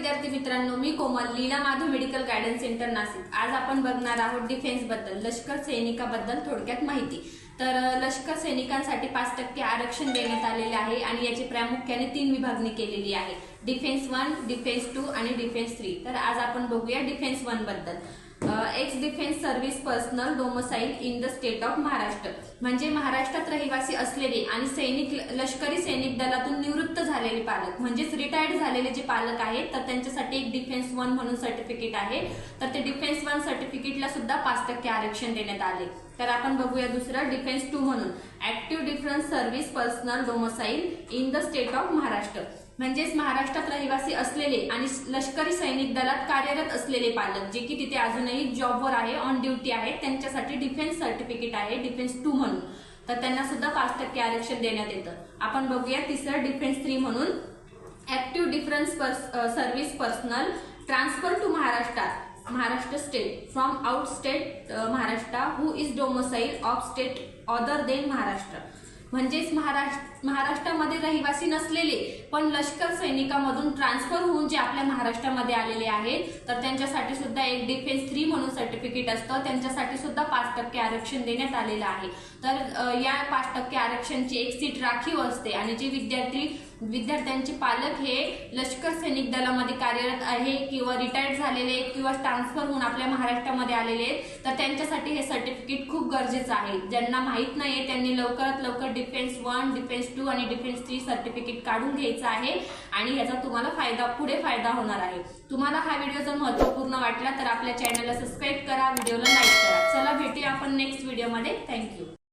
विद्यार्थी मित्रांनो मी Komal Leela Madhav medical guidance centre Nashik. आज आपण बघणार आहोत डिफेन्सबद्दल लष्कर सैनिकाबद्दल थोडक्यात माहिती. तर लष्कर सैनिकांसाठी पाच टक्के आरक्षण देण्यात आलेले आहे आणि याची प्रामुख्याने तीन विभागणी केलेली आहे. डिफेन्स वन डिफेन्स टू आणि डिफेन्स थ्री. तर आज आपण बघूया defence वनबद्दल. Ex defence service personnel domicile in the state of Maharashtra म्हणजे महाराष्ट्रात रहिवासी असलेले आणि सैनिक लष्करी सैनिक दलातून निवृत्त झालेले पालक म्हणजेच रिटायर्ड झालेले जे पालक आहेत तर त्यांच्यासाठी एक डिफेन्स वन म्हणून सर्टिफिकेट आहे. तर ते डिफेन्स वन सर्टिफिकेटला सुद्धा पाच टक्के आरक्षण देण्यात आले. तर आपण बघूया दुसरं डिफेन्स टू म्हणून. Active defence service personnel domicile in the state of Maharashtra म्हणजेच महाराष्ट्रात रहिवासी असलेले आणि लष्करी सैनिक दलात कार्यरत असलेले पालक जे की तिथे अजूनही जॉबवर आहे ऑन ड्युटी आहे त्यांच्यासाठी डिफेन्स सर्टिफिकेट आहे डिफेन्स टू म्हणून. तर त्यांना सुद्धा पाच टक्के आरक्षण देण्यात येतं. आपण बघूया तिसरं डिफेन्स थ्री म्हणून. Active difference service personnel transfer to महाराष्ट्रात. Maharashtra state from out state Maharashtra who is domicile of state other than Maharashtra. म्हणजेच महाराष्ट्र महाराष्ट्रामध्ये रहिवासी नसलेले पण लष्कर सैनिकामधून ट्रान्सफर होऊन जे आपल्या महाराष्ट्रामध्ये आलेले आहेत तर त्यांच्यासाठी सुद्धा एक डिफेन्स थ्री म्हणून सर्टिफिकेट असतं. त्यांच्यासाठी सुद्धा पाच टक्के आरक्षण देण्यात आलेलं आहे. तर या पाच टक्के आरक्षणची एक सीट राखीव असते. आणि जे विद्यार्थी विद्यार्थ्यांचे पालक हे लष्कर सैनिक दलामध्ये कार्यरत आहे किंवा रिटायर्ड झालेले आहेत किंवा ट्रान्सफर होऊन आपल्या महाराष्ट्रामध्ये आलेले आहेत तर त्यांच्यासाठी हे सर्टिफिकेट खूप गरजेचं आहे. ज्यांना माहीत नाहीये त्यांनी लवकरात लवकर डिफेन्स वन डिफेन्स टू आणि डिफेन्स थ्री सर्टिफिकेट काढून घ्यायचं आहे आणि याचा तुम्हाला फायदा पुढे फायदा होणार आहे. तुम्हाला हा व्हिडिओ जर महत्त्वपूर्ण वाटला तर आपल्या चॅनलला सबस्क्राईब करा व्हिडिओला